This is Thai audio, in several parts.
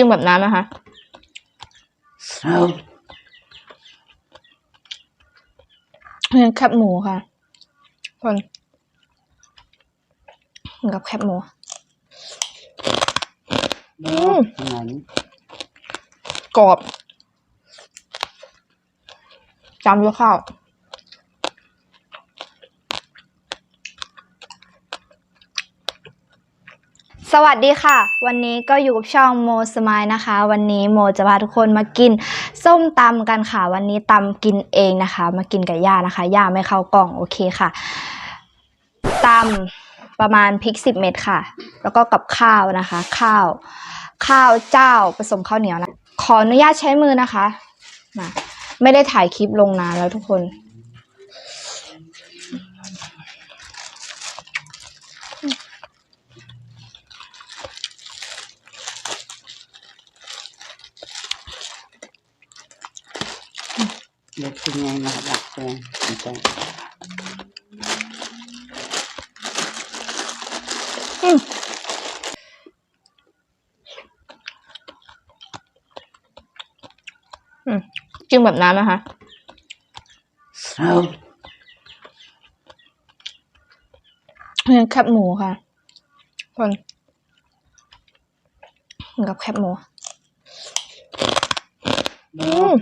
จิ้มแบบน้ำนะคะเอานี่แคบหมูค่ะคนกินกับแคบหมูอืมขนาดนี้กรอบจำด้วยข้าว สวัสดีค่ะ วันนี้ก็อยู่กับช่องโมสมายนะคะ วันนี้โมจะพาทุกคนมากินส้มตำกันค่ะ วันนี้ตำกินเองนะคะ มากินกับย่านะคะย่าไม่เข้ากล่องโอเคค่ะตำประมาณพริกสิบเม็ดค่ะ แล้วก็กับข้าวนะคะ ข้าว ข้าวเจ้าผสมข้าวเหนียวนะขออนุญาตใช้มือนะคะมาไม่ได้ถ่ายคลิปลงนานแล้วทุกคน เด็กเป็นไงมาดักแปลงสนใจจิ้มแบบน้ำนะคะเอานี่แคบหมูค่ะคนกับแคบหมู อืม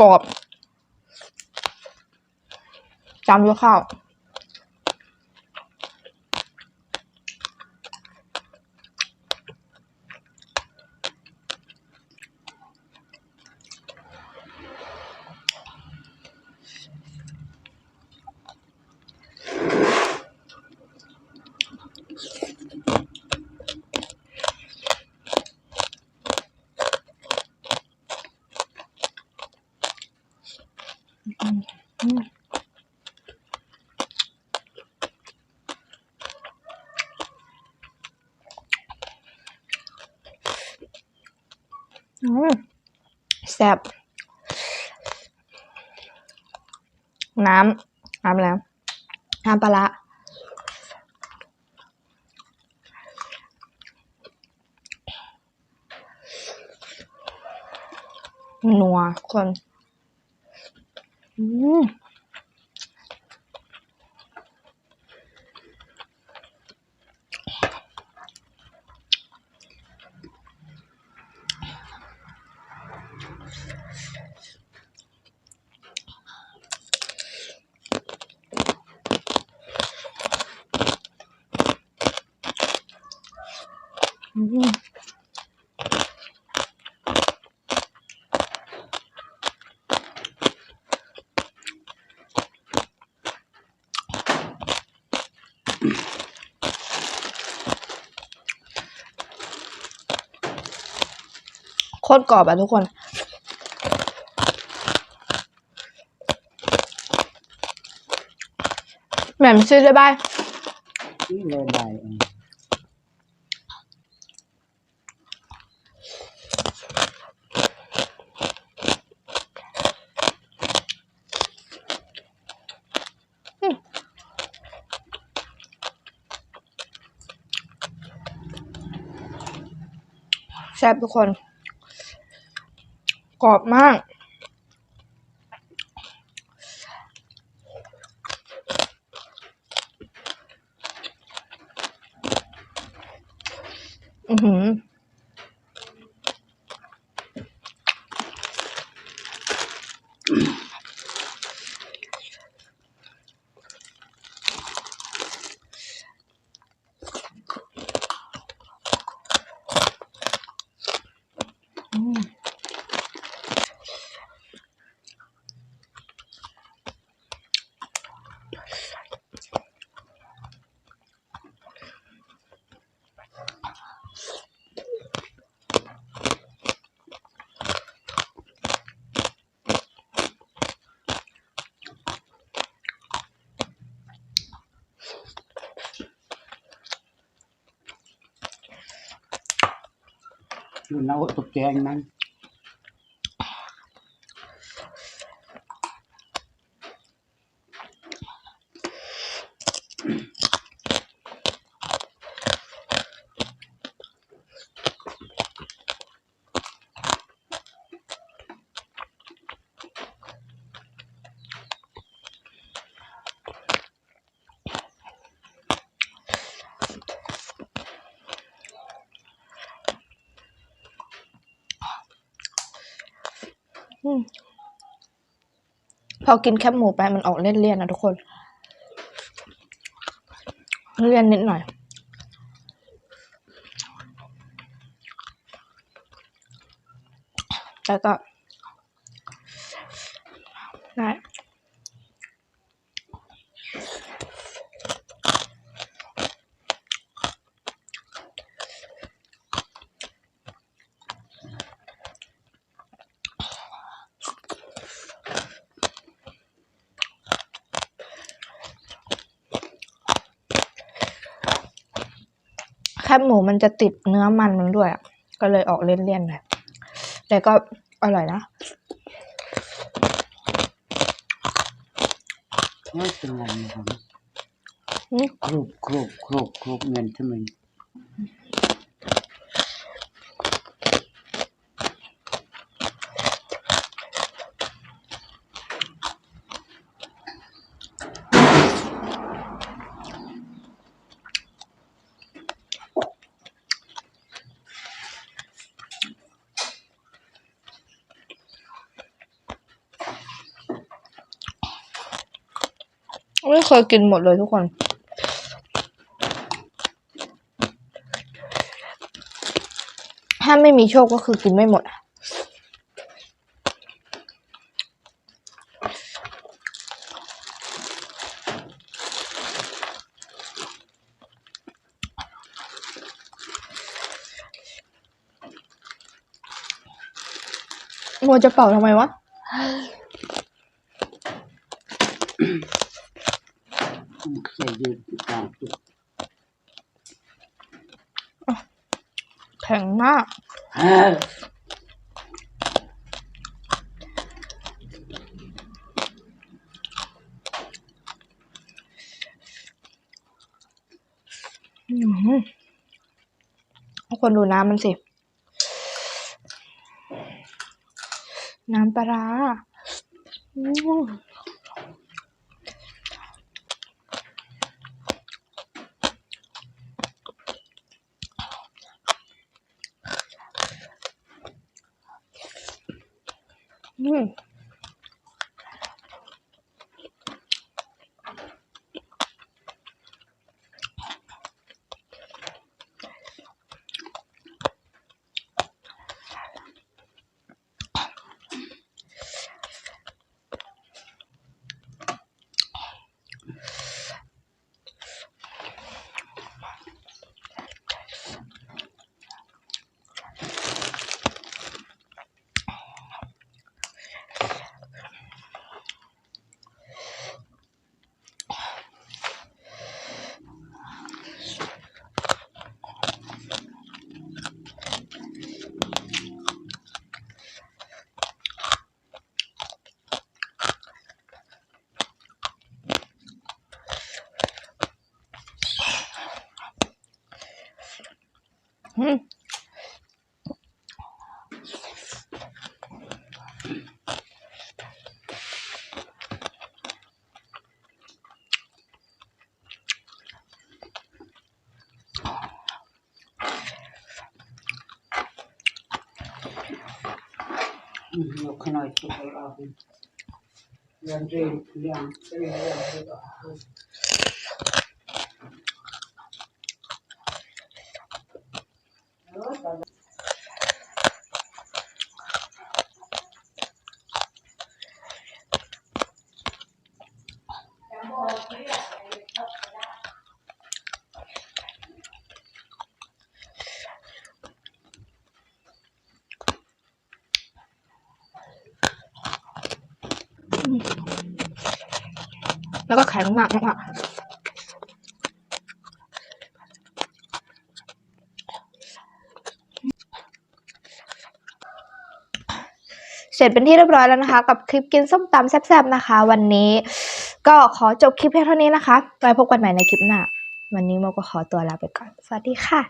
กรอบจำด้วยข้าว อืม แซ่บน้ำน้ำแล้วน้ำปลาร้านัวคน อืม อืม โคตรกรอบอะทุกคนแหม่มซื้อได้บ้างนี่เลยใบ แซ่บทุกคน กรอบมาก อือหือ ดูแล้วตกแจงนั้น พอกินแคบหมูไปมันออกเลี่ยนๆนะทุกคน เลี่ยนนิดหน่อยแล้วก็ ได้ แคบหมูมันจะติดเนื้อมันมันด้วยอะก็เลยออกเลี่ยนๆหน่อยแต่ก็อร่อยนะนี่เป็นไงนะครับอืมครุบครุบครุบครุบเงินทำไม ไม่เคยกินหมดเลยทุกคน ถ้าไม่มีโชคก็คือกินไม่หมดมัวจะเป่าทำไมวะ ใส่ยืดกลางจุด แข็งมากอืมทุกคนดูน้ำมันสิ น้ำปลา 嗯。Lo kan jag inte höra av. Jag drev, jag drev, jag drev. แล้วก็แข็งมากมากเสร็จเป็นที่เรียบร้อยแล้วนะคะ กับคลิปกินส้มตำแซ่บๆนะคะ วันนี้ก็ขอจบคลิปเพียงเท่านี้นะคะไว้พบกันใหม่ในคลิปหน้า วันนี้โมก็ขอตัวลาไปก่อน สวัสดีค่ะ